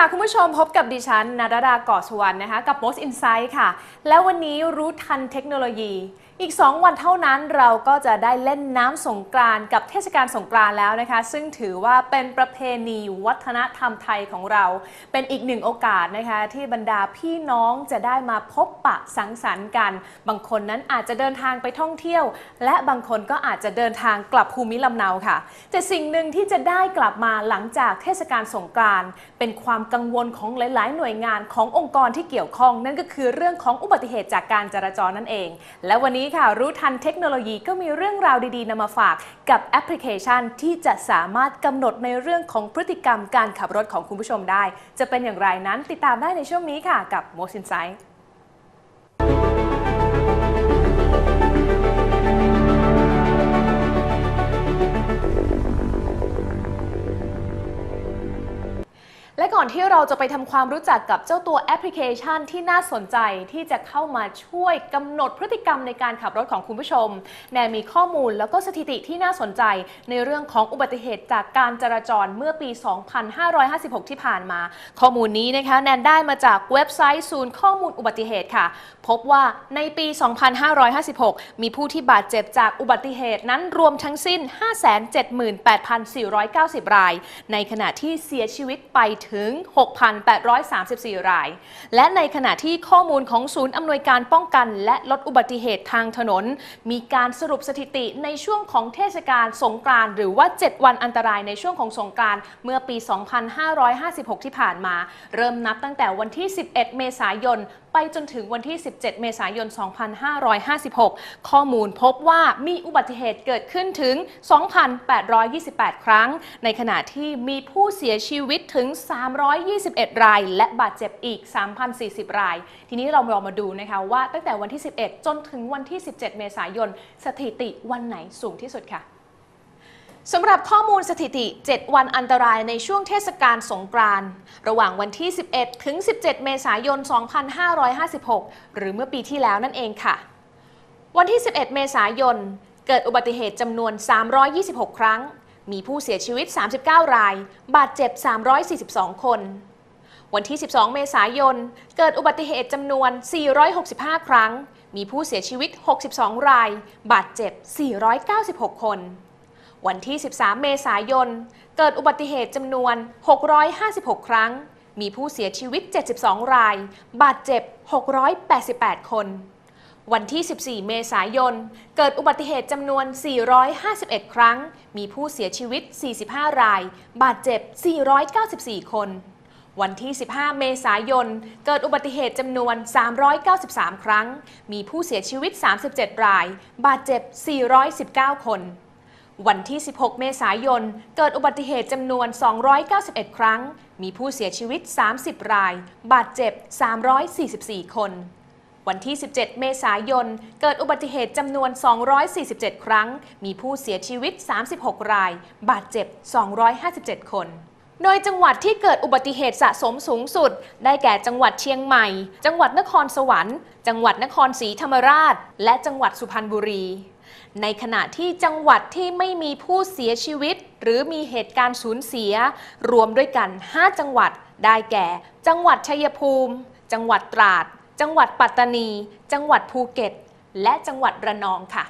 ค่ะ คุณผู้ชมพบกับดิฉันนาดาดาก่อสวรรณนะคะ กับ Most Insight ค่ะ แล้ววันนี้รู้ทันเทคโนโลยี อีก 2 วันเท่านั้นเราก็จะได้เล่นน้ำสงกรานกับเทศกาลสงกรานแล้วนะคะ ซึ่งถือว่าเป็นประเพณีวัฒนธรรมไทยของเรา เป็นอีกหนึ่งโอกาสนะคะที่บรรดาพี่น้องจะได้มาพบปะสังสรรค์กัน บางคนนั้นอาจจะเดินทางไปท่องเที่ยว และบางคนก็อาจจะเดินทางกลับภูมิลำเนาค่ะ แต่สิ่งหนึ่งที่จะได้กลับมาหลังจากเทศกาลสงกรานเป็นความกังวลของหลาย ๆ หน่วยงานขององค์กรที่เกี่ยวข้อง นั่นก็คือเรื่องของอุบัติเหตุจากการจราจรนั่นเอง และวันนี้ค่ะ รู้ทันเทคโนโลยีก็มีเรื่องราวดีๆนำมาฝากกับแอปพลิเคชันที่จะสามารถกำหนดในเรื่องของพฤติกรรมการขับรถของคุณผู้ชมได้ จะเป็นอย่างไรนั้นติดตามได้ในช่วงนี้ค่ะกับ Most Insight และก่อนที่เราจะไปทำความรู้จักกับเจ้าตัวแอปพลิเคชันที่น่าสนใจที่จะเข้ามาช่วยกำหนดพฤติกรรมในการขับรถของคุณผู้ชมแนนมีข้อมูลแล้วก็สถิติที่น่าสนใจ ในเรื่องของอุบัติเหตุจากการจราจรเมื่อปี 2556 ที่ผ่านมา ข้อมูลนี้นะคะแนนได้มาจากเว็บไซต์ศูนย์ข้อมูลอุบัติเหตุค่ะ พบว่าในปี 2556 มีผู้ที่บาดเจ็บจากอุบัติเหตุนั้นรวมทั้งสิ้น 578,490 ราย ในขณะที่เสียชีวิตไปถึงถึง 6,834 ราย และในขณะที่ข้อมูลของศูนย์อำนวยการป้องกัน และลดอุบัติเหตุทางถนน มีการสรุปสถิติในช่วงของเทศกาลสงกรานต์หรือว่า 7 วันอันตรายในช่วงของสงกรานต์เมื่อปี 2556 ที่ผ่านมา เริ่มนับตั้งแต่วันที่ 11 เมษายน จนถึงวันที่ 17 เมษายน 2556 ข้อมูลพบว่ามีอุบัติเหตุเกิดขึ้นถึง 2,828 ครั้ง ในขณะที่มีผู้เสียชีวิตถึง 321 ราย และบาดเจ็บอีก 3,040 ราย ทีนี้เราลองมาดูนะคะว่าตั้งแต่วันที่ 11 จนถึงวันที่ 17 เมษายน สถิติวันไหนสูงที่สุดค่ะ สำหรับข้อมูลสถิติ 7 วันอันตรายในช่วงเทศกาลสงกรานต์ระหว่างวันที่ 11 ถึง 17 เมษายน 2556 หรือเมื่อปีที่แล้วนั่นเองค่ะ วันที่ 11 เมษายน เกิดอุบัติเหตุจำนวน 326 ครั้ง มีผู้เสียชีวิต 39 ราย บาดเจ็บ 342 คน วันที่ 12 เมษายน เกิดอุบัติเหตุจำนวน 465 ครั้ง มีผู้เสียชีวิต 62 ราย บาดเจ็บ 496 คน วันที่ 13 เมษายน เกิดอุบัติเหตุจำนวน 656 ครั้ง มีผู้เสียชีวิต 72 ราย บาดเจ็บ 688 คน วันที่ 14 เมษายน เกิดอุบัติเหตุจำนวน 451 ครั้ง มีผู้เสียชีวิต 45 ราย บาดเจ็บ 494 คนวันที่ 15 เมษายน เกิดอุบัติเหตุจำนวน 393 ครั้ง มีผู้เสียชีวิต 37 ราย บาดเจ็บ 419 คน วันที่ 16 เมษายน เกิดอุบัติเหตุจำนวน 291 ครั้ง มีผู้เสียชีวิต 30 ราย บาดเจ็บ 344 คน วันที่ 17 เมษายน เกิดอุบัติเหตุจำนวน 247 ครั้ง มีผู้เสียชีวิต 36 ราย บาดเจ็บ 257 คนโดยจังหวัดที่เกิดอุบัติเหตุสะสมสูงสุด ได้แก่จังหวัดเชียงใหม่ จังหวัดนครสวรรค์ จังหวัดนครศรีธรรมราช และจังหวัดสุพรรณบุรี ในขณะที่จังหวัดที่ไม่มีผู้เสียชีวิต หรือมีเหตุการณ์สูญเสีย รวมด้วยกัน 5 จังหวัด ได้แก่ จังหวัดชัยภูมิ จังหวัดตราด จังหวัดปัตตานี จังหวัดภูเก็ต และจังหวัดระนองค่ะ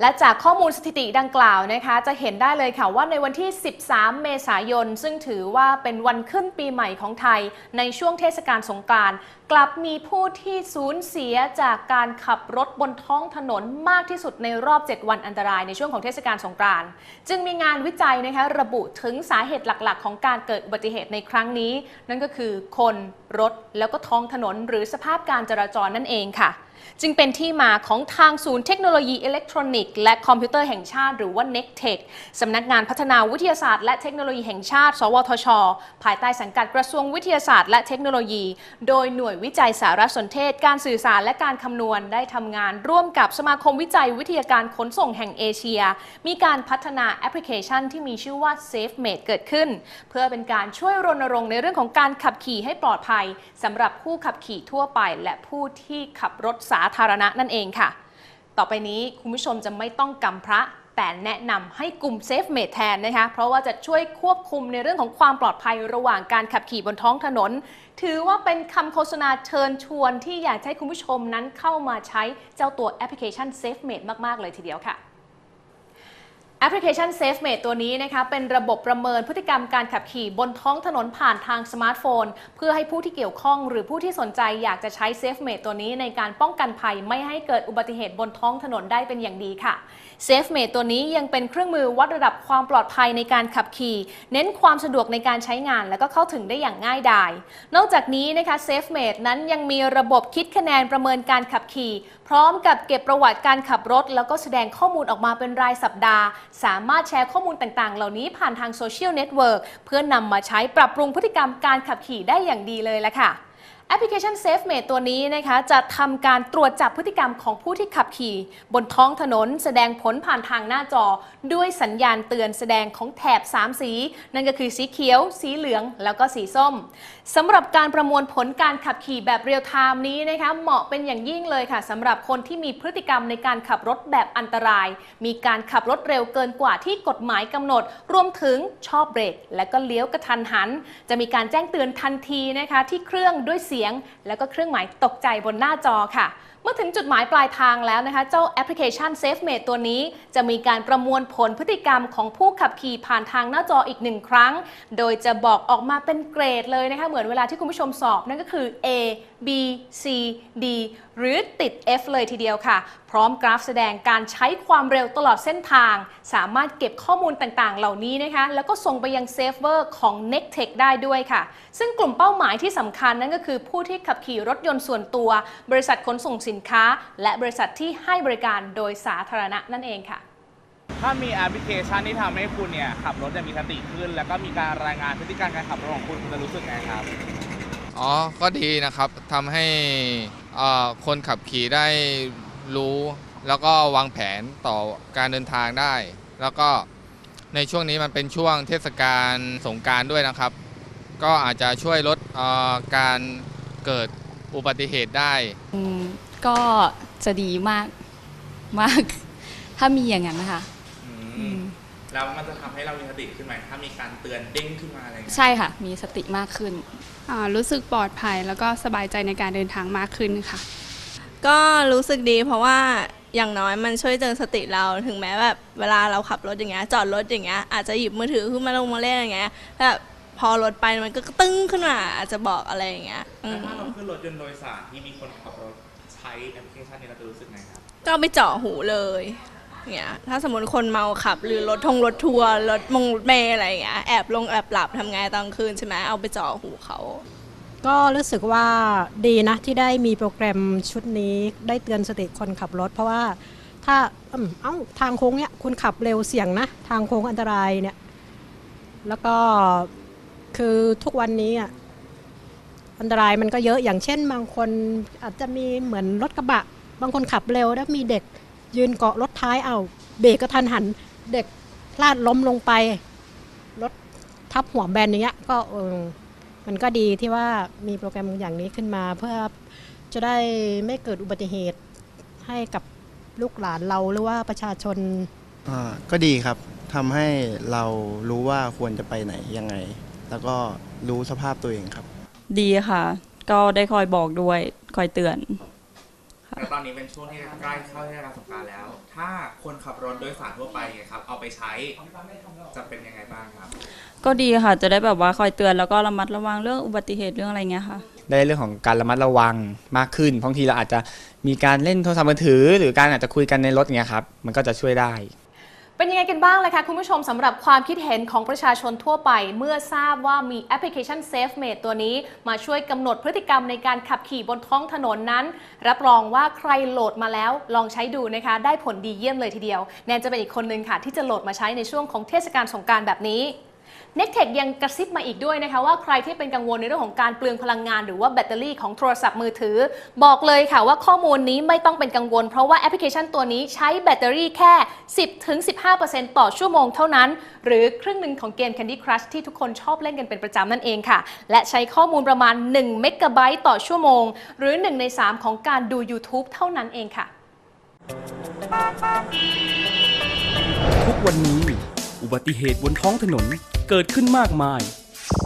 และจากข้อมูลสถิติดังกล่าวนะคะ จะเห็นได้เลยค่ะว่าในวันที่ 13 เมษายน ซึ่งถือว่าเป็นวันขึ้นปีใหม่ของไทย ในช่วงเทศกาลสงกรานต์ กลับมีผู้ที่สูญเสียจากการขับรถบนท้องถนนมากที่สุดในรอบ 7 วันอันตรายในช่วงของเทศกาลสงกรานต์จึงมีงานวิจัยนะคะระบุถึงสาเหตุหลักๆ ของการเกิดอุบัติเหตุในครั้งนี้ นั่นก็คือคนรถแล้วก็ท้องถนน หรือสภาพการจราจรนั่นเองค่ะ จึงเป็นที่มาของทางศูนย์เทคโนโลยีอิเล็กทรอนิกส์และคอมพิวเตอร์แห่งชาติหรือว่า NECTEC สำนักงานพัฒนาวิทยาศาสตร์และเทคโนโลยีแห่งชาติ สวทช ภายใต้สังกัดกระทรวงวิทยาศาสตร์และเทคโนโลยี โดยหน่วยวิจัยสารสนเทศ การสื่อสารและการคำนวณได้ทำงานร่วมกับสมาคมวิจัยวิทยาการขนส่งแห่งเอเชีย มีการพัฒนาแอปพลิเคชันที่มีชื่อว่า SafeMate เกิดขึ้น เพื่อเป็นการช่วยรณรงค์ในเรื่องของการขับขี่ให้ปลอดภัยสำหรับผู้ขับขี่ทั่วไป และผู้ที่ขับรถสาธารณะนั่นเองค่ะ ต่อไปนี้คุณผู้ชมจะไม่ต้องกำพระแต่แนะนำให้กลุ่ม SafeMate แทนนะคะ เพราะว่าจะช่วยควบคุมในเรื่องของความปลอดภัยระหว่างการขับขี่บนท้องถนน ถือว่าเป็นคำโฆษณาเชิญชวนที่อยากให้คุณผู้ชมนั้นเข้ามาใช้เจ้าตัวแอปพลิเคชัน SafeMate มาก ๆ เลยทีเดียวค่ะ แอปพลิเคชัน SafeMate ตัวนี้นะคะเป็นระบบประเมินพฤติกรรมการขับขี่บนท้องถนนผ่านทางสมาร์ทโฟน เพื่อให้ผู้ที่เกี่ยวข้องหรือผู้ที่สนใจอยากจะใช้ SafeMate ตัวนี้ในการป้องกันภัยไม่ให้เกิดอุบัติเหตุบนท้องถนนได้เป็นอย่างดีค่ะ SafeMate ตัวนี้ยังเป็นเครื่องมือวัดระดับความปลอดภัยในการขับขี่ เน้นความสะดวกในการใช้งาน และก็เข้าถึงได้อย่างง่ายดาย นอกจากนี้นะคะ SafeMate นั้นยังมีระบบคิดคะแนนประเมินการขับขี่ พร้อมกับเก็บประวัติการขับรถ แล้วก็แสดงข้อมูลออกมาเป็นรายสัปดาห์ สามารถแชร์ข้อมูลต่างๆ เหล่านี้ผ่านทางโซเชียลเน็ตเวิร์กเพื่อนำมาใช้ปรับปรุงพฤติกรรมการขับขี่ได้อย่างดีเลยละค่ะ แอปพลิเคชัน SafeMate ตัวนี้นะคะจะทำการตรวจจับพฤติกรรมของผู้ที่ขับขี่ บนท้องถนน แสดงผลผ่านทางหน้าจอ ด้วยสัญญาณเตือนแสดงของแถบ 3 สี นั่นก็คือสีเขียว สีเหลือง แล้วก็สีส้มสำหรับการประมวลผลการขับขี่แบบเรียลไทม์นี้นะคะเหมาะเป็นอย่างยิ่งเลยค่ะสำหรับคนที่มีพฤติกรรมในการขับรถแบบอันตราย มีการขับรถเร็วเกินกว่าที่กฎหมายกำหนด รวมถึงชอบเบรก และก็เลี้ยวกระทันหัน จะมีการแจ้งเตือนทันทีนะคะที่เครื่องด้วยเสียง แล้วก็เครื่องหมายตกใจบนหน้าจอค่ะเมื่อถึงจุดหมายปลายทางแล้วนะคะ เจ้าแอปพลิเคชัน SafeMate ตัวนี้ จะมีการประมวลผลพฤติกรรมของผู้ขับขี่ผ่านทางหน้าจออีกหนึ่งครั้ง โดยจะบอกออกมาเป็นเกรดเลยนะคะ เหมือนเวลาที่คุณผู้ชมสอบนั่นก็คือ A B C D หรือติด F เลยทีเดียวค่ะ พร้อมกราฟแสดงการใช้ความเร็วตลอดเส้นทาง สามารถเก็บข้อมูลต่างๆ เหล่านี้นะคะ แล้วก็ส่งไปยังเซฟเวอร์ของ n e c t e c h ได้ด้วยค่ะ ซึ่งกลุ่มเป้าหมายที่สำคัญนั่นก็คือผู้ที่ขับขี่รถยนต์ส่วนตัว บริษัทขนส่งสินค้า และบริษัทที่ให้บริการโดยสาธารณะนั่นเองค่ะ ถ้ามีแอปพลิเคชันที่ทำให้คุณเนี่ยขับรถจะมีสติขึ้น แล้วก็มีการรายงานพฤติกรรมการขับรถของคุณคุณจะรู้สึกไงครับ อ๋อ ก็ดีนะครับทำให้เอ่อคนขับขี่ได้รู้ แล้วก็วางแผนต่อการเดินทางได้ แล้วก็ในช่วงนี้มันเป็นช่วงเทศกาลสงกรารด้วยนะครับ ก็อาจจะช่วยลดเอ่อการเกิดอุบัติเหตุได้ อืม ก็จะดีมากมาก ถ้ามีอย่างนั้นนะคะอืมแล้วมันจะทำให้เรามีสติขึ้นไหมถ้ามีการเตือนเด้งขึ้นมาอะไรเงี้ยใช่ค่ะ มีสติมากขึ้น อ่ารู้สึกปลอดภัยแล้วก็สบายใจในการเดินทางมากขึ้นค่ะ ก็รู้สึกดีเพราะว่าอย่างน้อยมันช่วยเตือนสติเราถึงแม้แบบเวลาเราขับรถอย่างเงี้ยจอดรถอย่างเงี้ยอาจจะหยิบมือถือขึ้นมาลงมาเล่นอย่างเงี้ยแบบพอรถไปมันก็ตึ้งขึ้นมาอาจจะบอกอะไรอย่างเงี้ยอืแล้วมถ้าเราขึ้นรถยนต์โดยสารที่มีคนขับรถ ใช้แอปพลิเคชันนี้เราจะรู้สึกไงครับ ก็เอาไปเจาะหูเลยเงี้ยถ้าสมมติคนเมาขับ หรือรถทงรถทัวร์รถมงรถเมย์อะไรอย่างเงี้ยแอบลงแอบหลับทำไงตอนคืนใช่ไหมเอาไปเจาะหูเขา ก็รู้สึกว่าดีนะที่ได้มีโปรแกรมชุดนี้ได้เตือนสติคนขับรถ เพราะว่าถ้าอืมเอ้าทางโค้งเนี่ยคุณขับเร็วเสี่ยงนะ ทางโค้งอันตรายเนี่ย แล้วก็คือทุกวันนี้อะ อันตรายมันก็เยอะอย่างเช่น บางคนอาจจะมีเหมือนรถกระบะ บางคนขับเร็วแล้วมีเด็กยืนเกาะรถท้ายเอาเบรกก็ทันหัน เด็กพลาดล้มลงไปรถทับหัวแบนอย่างเงี้ยก็เออมันก็ดีที่ว่ามีโปรแกรมอย่างนี้ขึ้นมาเพื่อจะได้ไม่เกิดอุบัติเหตุให้กับลูกหลานเราหรือว่าประชาชนอ่าก็ดีครับทำให้เรารู้ว่าควรจะไปไหนยังไง แล้วก็รู้สภาพตัวเองครับ ดีค่ะ ก็ได้คอยบอกด้วย คอยเตือน แต่ตอนนี้เป็นช่วงที่ใกล้เข้าเทศกาลสงกรารแล้ว ถ้าคนขับรถโดยสารทั่วไปเนี่ยครับ เอาไปใช้จะเป็นยังไงบ้างครับ ก็ดีค่ะ จะได้แบบว่าคอยเตือนแล้วก็ระมัดระวังเรื่องอุบัติเหตุเรื่องอะไรเงี้ยค่ะ ได้เรื่องของการระมัดระวังมากขึ้นบางทีเราอาจจะมีการเล่นโทรศัพท์มือถือ หรือการอาจจะคุยกันในรถเงี้ยครับ มันก็จะช่วยได้ เป็นยังไงกันบ้างเลยคะคุณผู้ชมสำหรับความคิดเห็นของประชาชนทั่วไป เมื่อทราบว่ามีแอปพลิเคชัน SafeMate ตัวนี้ มาช่วยกำหนดพฤติกรรมในการขับขี่บนท้องถนนนั้น รับรองว่าใครโหลดมาแล้วลองใช้ดูนะคะ ได้ผลดีเยี่ยมเลยทีเดียว แนนจะเป็นอีกคนนึงค่ะ ที่จะโหลดมาใช้ในช่วงของเทศกาลสงการแบบนี้ n e c t e c h ยังกระซิบมาอีกด้วยนะคะว่าใครที่เป็นกังวลในเรื่องของการเปลืองพลังงาน หรือว่าแบตเตอรี่ของโทรศัพท์มือถือ บอกเลยค่ะว่าข้อมูลนี้ไม่ต้องเป็นกังวล เพราะว่าแอปพลิเคชันตัวนี้ใช้แบตเตอรี่แค่ 10-15%ต่อชั่วโมงเท่านั้น หรือครึ่งหนึ่งของเกม Candy Crush ที่ทุกคนชอบเล่นกันเป็นประจำนั่นเองค่ะ และใช้ข้อมูลประมาณ1เมกะไบต์ต่อชั่วโมง หรือ 1 ใน 3 ของการดู YouTube เท่านั้นเองค่ะ ทุกวันนี้ อุบัติเหตุบนท้องถนนเกิดขึ้นมากมาย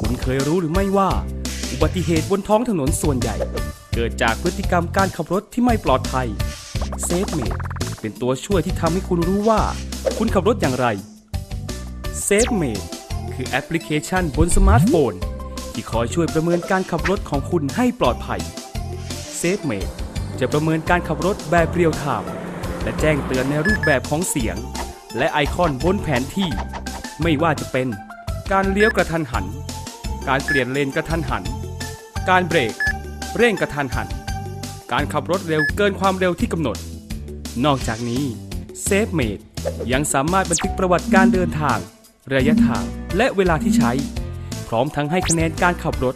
คุณเคยรู้หรือไม่ว่า อุบัติเหตุบนท้องถนนส่วนใหญ่ เกิดจากพฤติกรรมการขับรถที่ไม่ปลอดภัยเซฟเมดเป็นตัวช่วยที่ทำให้คุณรู้ว่า คุณขับรถอย่างไรเซฟเมดคือแอปพลิเคชันบนสมาร์ทโฟน ที่คอยช่วยประเมินการขับรถของคุณให้ปลอดภัยเซฟเมดจะประเมินการขับรถแบบเรียลไทม์และแจ้งเตือนในรูปแบบของเสียง และไอคอนบนแผนที่ ไม่ว่าจะเป็น การเลี้ยวกระทันหัน การเปลี่ยนเลนกระทันหัน การเบรก เร่งกระทันหัน การขับรถเร็วเกินความเร็วที่กำหนด นอกจากนี้ SafeMate ยังสามารถบันทึกประวัติการเดินทาง ระยะทางและเวลาที่ใช้ พร้อมทั้งให้คะแนนการขับรถ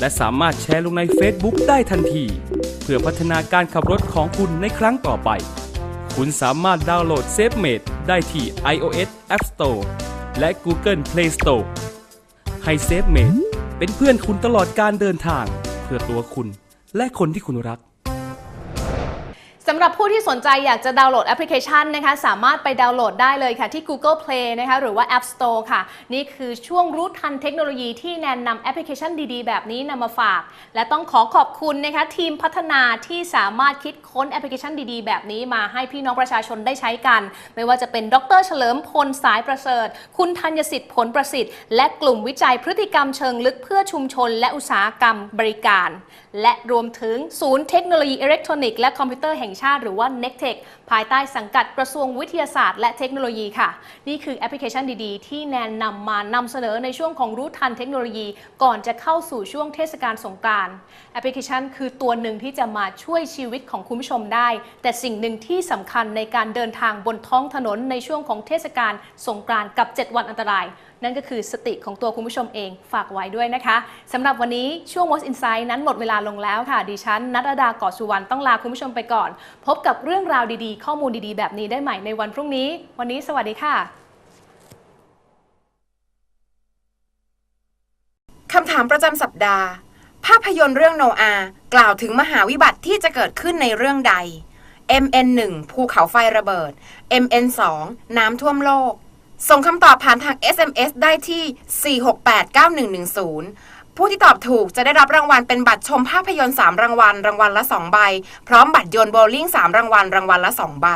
และสามารถแชร์ลงใน Facebook ได้ทันที เพื่อพัฒนาการขับรถของคุณในครั้งต่อไป คุณสามารถดาวน์โหลด SafeMate ได้ที่ iOS App Store และ Google Play Store ให้ SafeMate เป็นเพื่อนคุณตลอดการเดินทาง เพื่อตัวคุณและคนที่คุณรัก สำหรับผู้ที่สนใจอยากจะดาวน์โหลดแอปพลิเคชันนะคะ สามารถไปดาวน์โหลดได้เลยค่ะที่ Google Play นะคะหรือว่า App Store ค่ะ นี่คือช่วงรู้ทันเทคโนโลยีที่แนะนำแอปพลิเคชันดีๆ แบบนี้นำมาฝาก และต้องขอขอบคุณนะคะทีมพัฒนาที่สามารถคิดค้นแอปพลิเคชันดีๆ แบบนี้มาให้พี่น้องประชาชนได้ใช้กัน ไม่ว่าจะเป็นดรเฉลิมพลสายประเสริฐ คุณธัญสิทธิ์ผลประสิทธิ์ และกลุ่มวิจัยพฤติกรรมเชิงลึกเพื่อชุมชน และอุตสาหกรรมบริการ และรวมถึงศูนย์เทคโนโลยีอิเล็กทรอนิกส์และคอมพิวเตอร์แห่งชาติหรือว่า NECTEC ภายใต้สังกัดกระทรวงวิทยาศาสตร์และเทคโนโลยีค่ะ นี่คือแอปพลิเคชันดีๆ ที่แนนนำมานำเสนอในช่วงของรู้ทันเทคโนโลยี ก่อนจะเข้าสู่ช่วงเทศกาลสงกรานต์แอปพลิเคชัน คือตัวหนึ่งที่จะมาช่วยชีวิตของคุณผู้ชมได้ แต่สิ่งหนึ่งที่สำคัญในการเดินทางบนท้องถนนในช่วงของเทศกาลสงกรานต์กับ 7 วันอันตราย นั่นก็คือสติของตัวคุณผู้ชมเองฝากไว้ด้วยนะคะสำหรับวันนี้ช่วง Most Insight นั้นหมดเวลาลงแล้วค่ะ ดิฉันนัทรดากาะสุวรรณต้องลาคุณผู้ชมไปก่อน พบกับเรื่องราวดีๆ ข้อมูลดีๆ แบบนี้ได้ใหม่ในวันพรุ่งนี้ วันนี้สวัสดีค่ะคำถามประจำสัปดาห์ ภาพยนตร์เรื่องโนอา กล่าวถึงมหาวิบัติที่จะเกิดขึ้นในเรื่องใด MN1 ภูเขาไฟระเบิด MN2 น้ำท่วมโลก ส่งคำตอบผ่านทาง SMS ได้ที่ 4689110 ผู้ที่ตอบถูกจะได้รับรางวัลเป็นบัตรชมภาพยนตร์ 3 รางวัล รางวัลละ 2 ใบ พร้อมบัตรโยนโบว์ลิ่ง 3 รางวัล รางวัลละ 2 ใบ